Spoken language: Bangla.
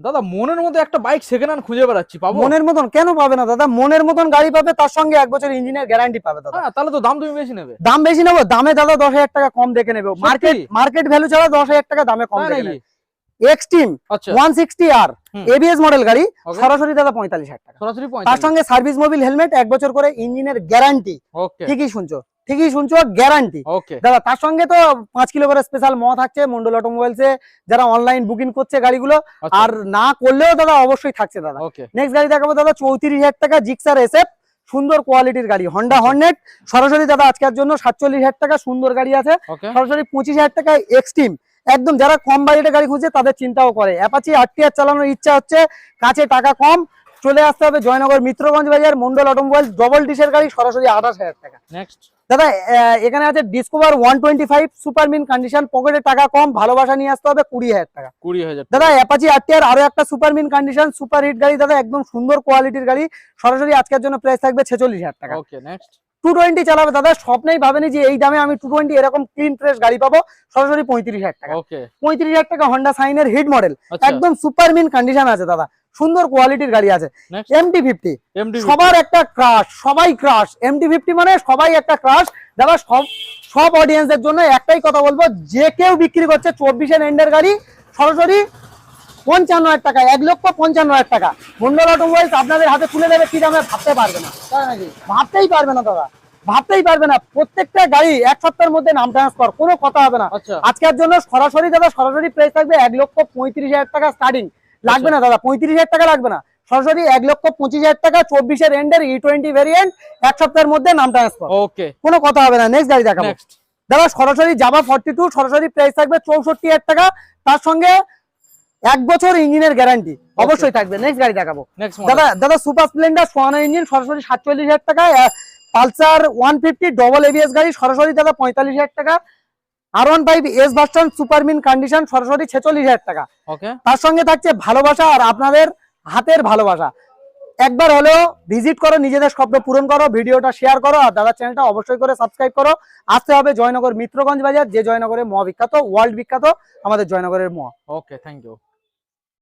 দাদা মনের মতো একটা বাইক সেকেন্ড হ্যান্ড খুঁজে বেড়াচ্ছি পাবো? মনের মতন কেন পাবে না দাদা? মনের মতন গাড়ি পাবে তার সঙ্গে এক বছর ইঞ্জিনের গ্যারান্টি পাবে দাদা। হ্যাঁ তাহলে তো দাম তুমি বেশি নেবে। দাম বেশি নেব? দামে দাদা দশ হাজার টাকা কম দেখে নেবে। মার্কেট মার্কেট ভ্যালু ছাড়া দশ হাজার টাকা দামে কম তাই দেখে নেবে। এক্সট্রিম আচ্ছা। ওয়ান সিক্সটি আর হুম। এবিএস মডেল গাড়ি সরাসরি দাদা পঁয়তাল্লিশ হাজার টাকা। সরাসরি তার সঙ্গে সার্ভিস মোবিল হেলমেট এক বছর করে ইঞ্জিনের গ্যারান্টি ঠিকই শুনছো। ঠিকই শুনছো গ্যারান্টি দাদা তার সঙ্গে তো পাঁচ কিলো করে স্পেশাল ম থাকছে মন্ডল অটোমোবাইলস যারা অনলাইন বুকিং করছে গাড়িগুলো আচ্ছা। আর না করলেও দাদা অবশ্যই থাকছে দাদা। নেক্সট গাড়ি দেখাবো দাদা চৌত্রিশ হাজার টাকা জিক্সার এসএফ সুন্দর কোয়ালিটির গাড়ি হন্ডা হর্নেট সরাসরি দাদা আজকের জন্য সাতচল্লিশ হাজার টাকা সুন্দর গাড়ি আছে। সরাসরি পঁচিশ হাজার টাকা এক্সট্রিম একদম যারা কম বাজেটে গাড়ি খুঁজছে তাদের চিন্তাও করে। অ্যাপাচি আরটিআর চালানোর ইচ্ছা হচ্ছে কাছে টাকা কম চলে আসতে হবে জয়নগর মিত্রগঞ্জ বাজার মন্ডল অটোমোবাইল ডবল ডিসের গাড়ি সরাসরি আঠাশ হাজার টাকা। নেক্সট দাদা এখানে আছে Discover one twenty five super mint condition পকেটে টাকা কম ভালোবাসা নিয়ে আসতে হবে কুড়ি হাজার টাকা। কুড়ি হাজার দাদা অ্যাপাচি আরটিআর আরও একটা super mint condition super hit গাড়ি দাদা একদম সুন্দর কোয়ালিটির গাড়ি সরাসরি আজকের জন্য প্রাইস থাকবে ছেচল্লিশ হাজার টাকা। ওকে নেক্সট টু টোয়েন্টি চালাবে দাদা স্বপ্নেই ভাবেনি যে এই দামে আমি টু টোয়েন্টি এরকম ক্লিন ফ্রেশ গাড়ি পাবো সরাসরি পঁয়ত্রিশ হাজার টাকা। পঁয়ত্রিশ হাজার টাকা হন্ডা সাইনের হিট মডেল একদম সুপার মিন কন্ডিশন আছে দাদা। সুন্দর কোয়ালিটির গাড়ি আছে। এমটি ফিফটি সবার একটা ক্রাশ সবাই ক্রাশ এমটি ফিফটি মানে সবাই একটা ক্রাশ দাদা সব সব অডিয়েন্সের জন্য একটাই কথা বলব যে কেউ বিক্রি করছে চব্বিশের এন্ডের গাড়ি সরাসরি পঞ্চান্ন হাজার টাকা এক লক্ষ পঞ্চান্ন হাজার টাকা। মন্ডল অটোমোবাইলস আপনাদের হাতে তুলে দেবে কি দামে ভাবতে পারবে না। ভাবতেই পারবে না দাদা ভাবতেই পারবে না। প্রত্যেকটা গাড়ি এক সপ্তাহের মধ্যে নাম ট্রান্সফার কোনো কথা হবে না। আচ্ছা। আজকের জন্য সরাসরি দাদা সরাসরি প্রাইস থাকবে এক লক্ষ পঁয়ত্রিশ হাজার টাকা স্টার্টিং লাগবে না দাদা পঁয়ত্রিশ হাজার টাকা লাগবে না। সরাসরি এক লক্ষ পঁচিশ হাজার টাকা চব্বিশের এন্ডের ই টোয়েন্টি ভেরিয়েন্ট এক সপ্তাহের মধ্যে নাম ট্রান্সফার ওকে কোনো কথা হবে না নেক্সট গাড়ি দেখাবো। দাদা সরাসরি জাবা ফর্টি টু সরাসরি প্রাইস থাকবে চৌষট্টি হাজার টাকা তার সঙ্গে এক বছর ইঞ্জিনের গ্যারান্টি অবশ্যই থাকবে। নেক্সট গাড়ি দেখাবো। দাদা দাদা সুপার স্প্লেন্ডার সোয়ানো ইঞ্জিন সরাসরি সাতচল্লিশ হাজার টাকা Pulsar one fifty double ABS গাড়ি সরাসরি দাদা পঁয়তাল্লিশ হাজার টাকা আর one five S version super mint condition সরাসরি ছেচল্লিশ হাজার টাকা। তার সঙ্গে থাকছে ভালোবাসা আর আপনাদের হাতের ভালোবাসা। একবার হলেও ভিজিট করো নিজেদের স্বপ্ন পূরণ করো ভিডিওটা শেয়ার করো আর চ্যানেলটা অবশ্যই করে সাবস্ক্রাইব করো। আসতে হবে জয়নগর মিত্রগঞ্জ বাজার যে জয়নগরের মহা বিখ্যাত ওয়ার্ল্ড বিখ্যাত আমাদের জয়নগরের মহা। Okay thank you